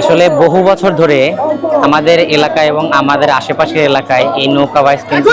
আসলে বহু বছর ধরে আমাদের এলাকায় এবং আমাদের আশেপাশের এলাকায় এই নৌকা কিন্তু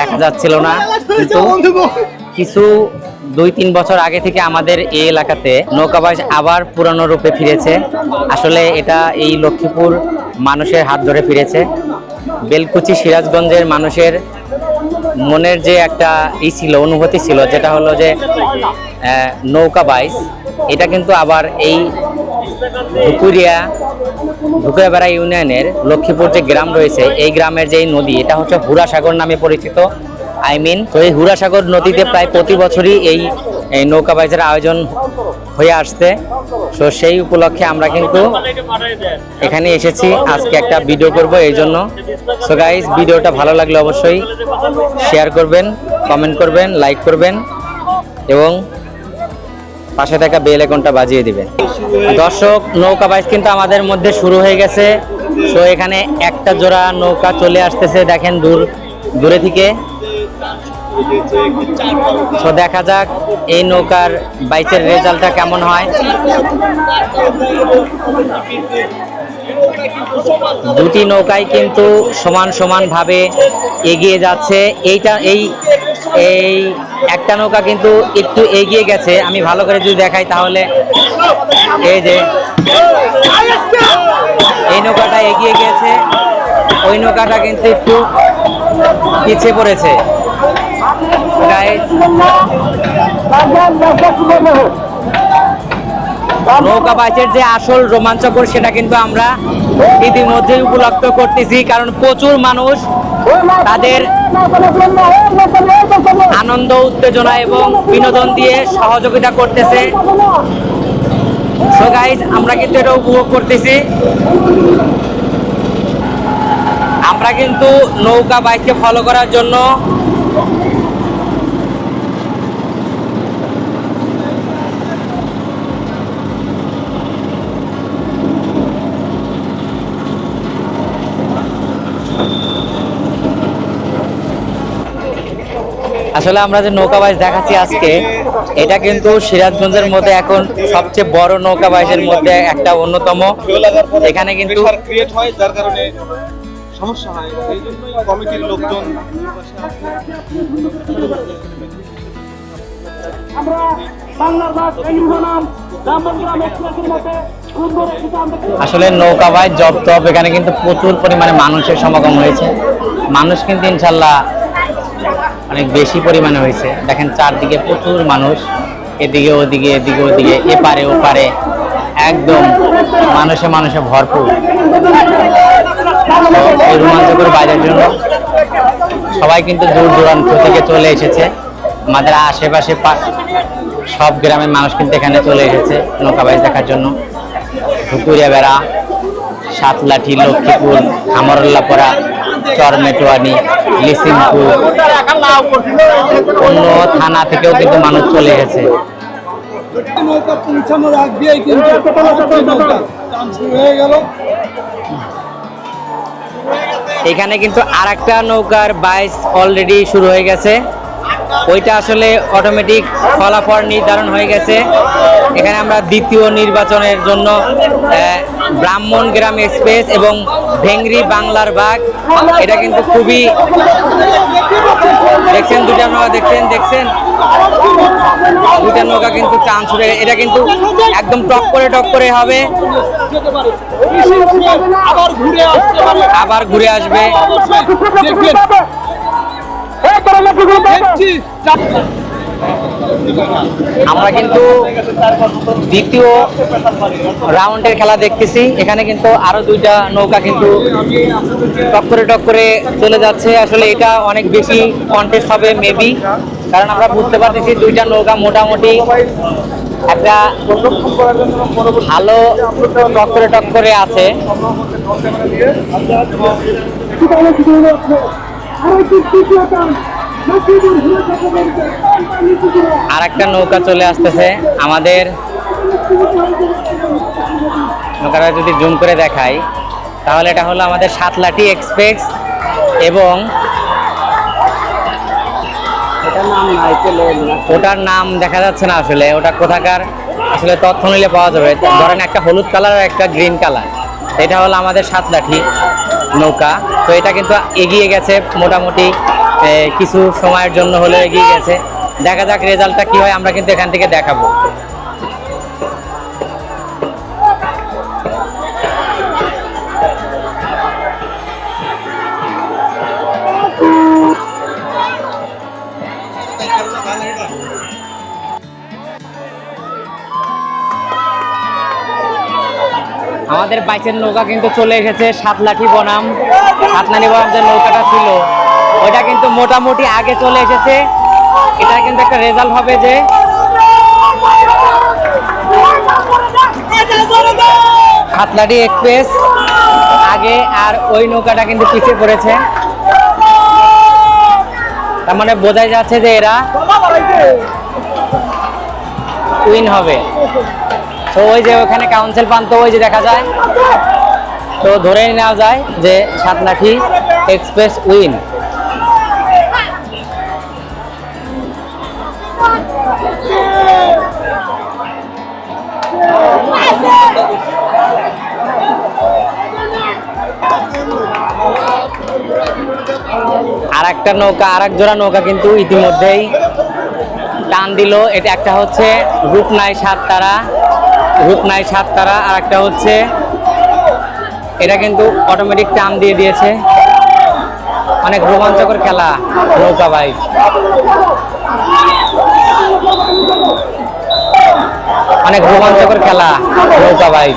দেখা যাচ্ছিল না। কিন্তু কিছু দুই তিন বছর আগে থেকে আমাদের এই এলাকাতে নৌকাবাজ আবার পুরানো রূপে ফিরেছে। আসলে এটা এই লক্ষ্মীপুর মানুষের হাত ধরে ফিরেছে। বেলকুচি সিরাজগঞ্জের মানুষের মনের যে একটা ই ছিল অনুভূতি ছিল যেটা হলো যে নৌকা বাইচ এটা কিন্তু আবার এই ধুকুরিয়া ধুকুরিয়াবেড়া ইউনিয়নের লক্ষ্মীপুর যে গ্রাম রয়েছে, এই গ্রামের যে নদী, এটা হচ্ছে হুরাসাগর নামে পরিচিত। আই মিন তো এই হুরাসাগর নদীতে প্রায় প্রতি বছরই এই নৌকা বাইচের আয়োজন হয়ে আসছে। তো সেই উপলক্ষে আমরা কিন্তু এখানে এসেছি। আজকে একটা ভিডিও করব এই জন্য। সো গাইজ ভিডিওটা ভালো লাগলে অবশ্যই শেয়ার করবেন কমেন্ট করবেন লাইক করবেন এবং পাশে থাকা বেল আইকনটা বাজিয়ে দিবেন দর্শক, নৌকা বাইচ কিন্তু আমাদের মধ্যে শুরু হয়ে গেছে। তো এখানে একটা জোড়া নৌকা চলে আসতেছে, দেখেন দূর, দূরে থেকে। তো দেখা যাক এই নৌকার বাইচের রেজাল্টটা কেমন হয়। দুটি নৌকাই কিন্তু সমান সমানভাবে এগিয়ে যাচ্ছে। এইটা, এই এই একটা নৌকা কিন্তু একটু এগিয়ে গেছে। আমি ভালো করে যদি দেখাই তাহলে এই যে এই নৌকাটা এগিয়ে গিয়েছে ওই নৌকাটা কিন্তু একটু পিছিয়ে পড়েছে। Guys, নৌকা বাইচের যে আসল রোমাঞ্চকর সেটা কিন্তু আমরা ইতিমধ্যেই উপলব্ধ করতেছি, কারণ প্রচুর মানুষ তাদের আনন্দ, উত্তেজনা এবং বিনোদন দিয়ে সহযোগিতা করতেছে। আমরা কিন্তু এটা উপভোগ করতেছি। আমরা কিন্তু নৌকা বাইককে ফলো করার জন্য আসলে আমরা যে নৌকা বাইচ দেখাচ্ছি আজকে এটা কিন্তু সিরাজগঞ্জের মধ্যে এখন সবচেয়ে বড় নৌকা বাইচের মধ্যে একটা অন্যতম। এখানে কিন্তু ক্রিয়েট হয় যার কারণে সমস্যা হয়। এই জন্যই কমিটির লোকজন আমরা বাংলার বাস ইউনিয়ন ব্রাহ্মণগ্রাম এক্সপ্রেসের মধ্যে সুন্দর একটি গান দেখতে আসলে নৌকা বাইচ জব টপ এখানে কিন্তু প্রচুর পরিমাণে মানুষের সমাগম হয়েছে। মানুষ কিন্তু ইনশাল্লাহ অনেক বেশি পরিমাণে হয়েছে। দেখেন চারদিকে প্রচুর মানুষ, এদিকে ওদিকে এদিকে ওদিকে, এপারে ওপারে, একদম মানুষে মানুষে ভরপুর। এই রোমাঞ্চকর বাইরের জন্য সবাই কিন্তু দূর দূরান্ত থেকে চলে এসেছে। আমাদের আশেপাশে সব গ্রামের মানুষ কিন্তু এখানে চলে এসেছে নৌকা দেখার জন্য। ধুকুরিয়া বেড়া সাতলাঠি লক্ষ্মীপুর আমরুল্লাপড়া চরমেটোয়ানি লিসিমপুর অন্য থানা থেকেও কিন্তু মানুষ চলে গেছে এখানে কিন্তু আর নৌকার বাইস অলরেডি শুরু হয়ে গেছে। ওইটা আসলে অটোমেটিক ফলাফল নির্ধারণ হয়ে গেছে। এখানে আমরা দ্বিতীয় নির্বাচনের জন্য ব্রাহ্মণ গ্রাম এক্সপ্রেস এবং ভেংরি বাংলার বাগ এটা কিন্তু খুবই দেখছেন দুটা নৌকা দেখছেন দেখছেন? দুটা নৌকা কিন্তু চান্স উঠে। এটা কিন্তু একদম টক করে টক করে হবে। আবার ঘুরে আসবে। আমরা কিন্তু দ্বিতীয় রাউন্ডের খেলা দেখতেছি। এখানে কিন্তু আরও দুইটা নৌকা কিন্তু টক্করে টক্করে চলে যাচ্ছে। আসলে এটা অনেক বেশি কন্টেস্ট হবে মেবি কারণ আমরা বুঝতে পারতেছি দুইটা নৌকা মোটামুটি একটা ভালো টক্করে টক্করে আছে। আর একটা নৌকা চলে আসতেছে। আমাদের নৌকাটা যদি জুম করে দেখাই তাহলে এটা হলো আমাদের সাতলাটি এক্সপ্রেস এবং ওটার নাম দেখা যাচ্ছে না আসলে। ওটা কোথাকার? আসলে তথ্য নিলে পাওয়া যাবে। ধরেন একটা হলুদ কালার আর একটা গ্রিন কালার। এটা হলো আমাদের সাত লাঠি নৌকা। তো এটা কিন্তু এগিয়ে গেছে মোটামুটি কিছু সময়ের জন্য হলেও এগিয়ে গেছে। দেখা যাক রেজাল্টটা কী হয়, আমরা কিন্তু এখান থেকে দেখাবো। আমাদের বাইকের নৌকা কিন্তু চলে এসেছে সাতলাঠি বনাম। সাতলাঠি বনাম যে নৌকাটা ছিল। ওইটা কিন্তু মোটামুটি আগে চলে এসেছে। এটা কিন্তু একটা রেজাল্ট হবে যে সাতলাঠি এক্সপ্রেস আগে আর ওই নৌকাটা কিন্তু পিছিয়ে পড়েছে। তার মানে বোঝাই যাচ্ছে যে এরা উইন হবে। তো ওই যে ওখানে কাউন্সিল পান্ত ওই যে দেখা যায়। তো ধরে নেওয়া যায় যে সাতলাঠি এক্সপ্রেস উইন আর একটা নৌকা আর এক জোড়া নৌকা কিন্তু ইতিমধ্যেই টান দিল। এটা একটা হচ্ছে রূপনাই সাত তারা রূপনাই সাত তারা আর একটা হচ্ছে, এটা কিন্তু অটোমেটিক টান দিয়ে দিয়েছে। অনেক রোমাঞ্চকর খেলা, নৌকা বাইক। অনেক রোমাঞ্চকর খেলা, নৌকা বাইক।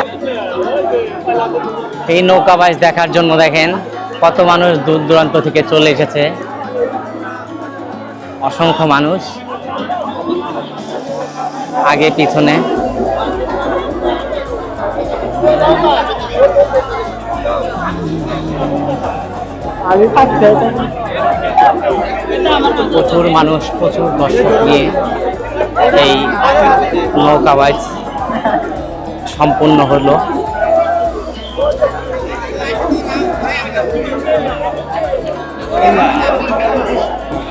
এই নৌকা বাইচ দেখার জন্য দেখেন কত মানুষ দূর দূরান্ত থেকে চলে এসেছে। অসংখ্য মানুষ। আগে, পিছনে। প্রচুর মানুষ, প্রচুর দর্শক নিয়ে এই নৌকা বাইচ সম্পূর্ণ হলো। And